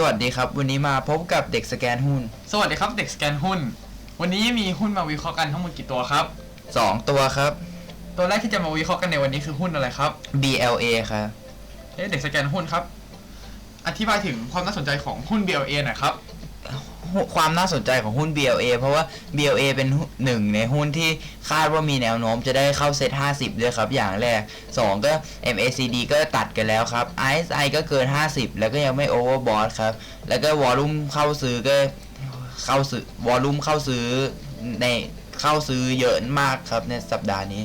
สวัสดีครับ วันนี้มาพบกับเด็กสแกนหุ้น สวัสดีครับเด็กสแกนหุ้น วันนี้มีหุ้นมาวิเคราะห์กันทั้งหมดกี่ตัวครับ 2 ตัวครับ ตัวแรกที่จะมาวิเคราะห์กันในวันนี้คือหุ้นอะไรครับ BLA ครับ เอ๊ะเด็กสแกนหุ้นครับ อธิบายถึงความน่าสนใจของหุ้น BLA หน่อยครับ ความน่าสนใจของหุ้น BLA เพราะว่า BLA เป็นหนึ่งในหุ้นที่คาดว่ามีแนวโน้มจะได้เข้าเซ็ต50 ด้วยครับ อย่างแรก 2 ก็ MACD ก็ตัดกันแล้วครับ RSI ก็เกิน 50 แล้วก็ยังไม่ overbought ครับ แล้วก็วอลุ่มเข้าซื้อก็เข้าซื้อวอลุ่มเข้าซื้อในเข้าซื้อเยอะมากครับในสัปดาห์นี้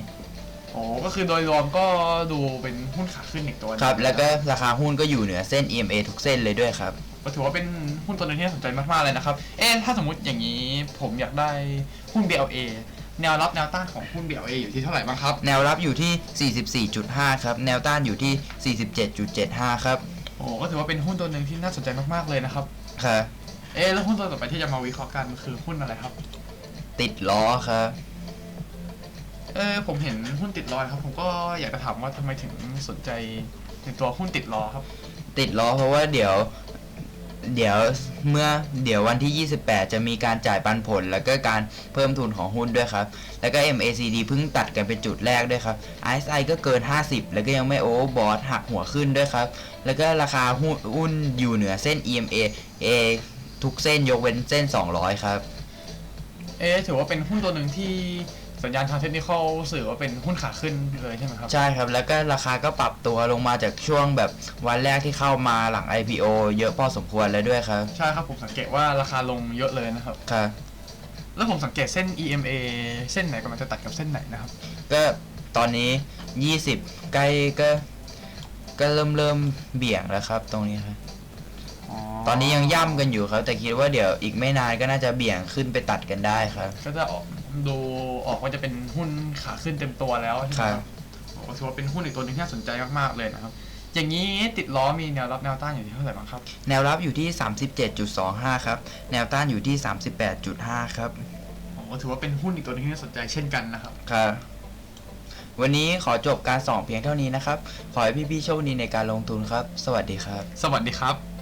โอ้ก็คือโดยรวมก็ดูเป็นหุ้นขาขึ้นอีกตัวหนึ่งครับ แล้วก็ราคาหุ้นก็อยู่เหนือเส้น EMA ทุกเส้นเลยด้วยครับ ก็ถือว่าเป็นหุ้นตัวหนึงที่น่าสนใจมากๆเลยนะครับ เอ๊ะถ้าสมมติอย่างนี้ผมอยากได้หุ้น BLA แนวรับแนวต้านของหุ้น BLA อยู่ที่เท่าไหร่บ้างครับ แนวรับอยู่ที่ 44.5 ครับ แนวต้านอยู่ที่ 47.75 ครับโอ้ก็ถือว่าเป็นหุ้นตัวหนึ่งที่น่าสนใจมากๆเลยนะครับครับเอ๊ะแล้วหุ้นตัวต่อไปที่จะมาวิเคราะห์กันคือหุ้นอะไรครับ ติดล้อครับ เออผมเห็นหุ้นติดล้อครับ ผมก็อยากจะถามว่าทำไมถึงสนใจในตัวหุ้นติดล้อครับ ติดล้อเพราะว่าเดี๋ยว เดี๋ยวเมื่อเดี๋ยววันที่ 28 จะมีการจ่ายปันผล แล้วก็การเพิ่มทุนของหุ้นด้วยครับ แล้วก็ MACD เพิ่งตัดกันเป็นจุดแรกด้วยครับ RSI ก็เกิน 50 แล้วก็ยังไม่โอเวอร์บอทหักหัวขึ้นด้วยครับ แล้วก็ราคาหุ้นหุ้นอยู่เหนือเส้น EMA A ทุกเส้นยกเว้นเส้น 200 ครับ เอ๊ะถือว่าเป็นหุ้นตัวหนึ่งที่สัญญาณทางเทคนิคอลสื่อว่าเป็นหุ้นขาขึ้นเลยใช่ไหมครับ ใช่ครับ แล้วก็ราคาก็ปรับตัวลงมาจากช่วงแบบวันแรกที่เข้ามาหลัง IPO เยอะพอสมควรแล้วด้วยครับ ใช่ครับผมสังเกตว่าราคาลงเยอะเลยนะครับ ครับ แล้วผมสังเกตเส้น EMA เส้นไหนกำลังจะตัดกับเส้นไหนนะครับ ก็ตอนนี้ 20 ใกล้ก็ ก็เริ่มเริ่มเบี่ยงแล้วครับ ตรงนี้ครับ ตอนนี้ยังย่ำกันอยู่ครับ แต่คิดว่าเดี๋ยวอีกไม่นานก็น่าจะเบี่ยงขึ้นไปตัดกันได้ครับ ก็จะออกดูออกว่าจะเป็นหุ้นขาขึ้นเต็มตัวแล้วใช่ไหมคครัรับ บโอ้ถือว่าเป็นหุ้นอีกตัวหนึงที่น่าสนใจมากๆเลยนะครับ อย่างนี้ติดล้อมีแนวรับแนวต้านอยู่ที่เท่าไหร่บ้างครับ แนวรับอยู่ที่ 37.25 ครับ แนวต้านอยู่ที่ 38.5 ครับ โอ้ถือว่าเป็นหุ้นอีกตัวหนึงที่น่าสนใจเช่นกันนะครับ ครับ วันนี้ขอจบการสอนเพียงเท่านี้นะครับ ขอให้พี่ๆโชคดีในการลงทุนครับ สวัสดีครับ สวัสดีครับ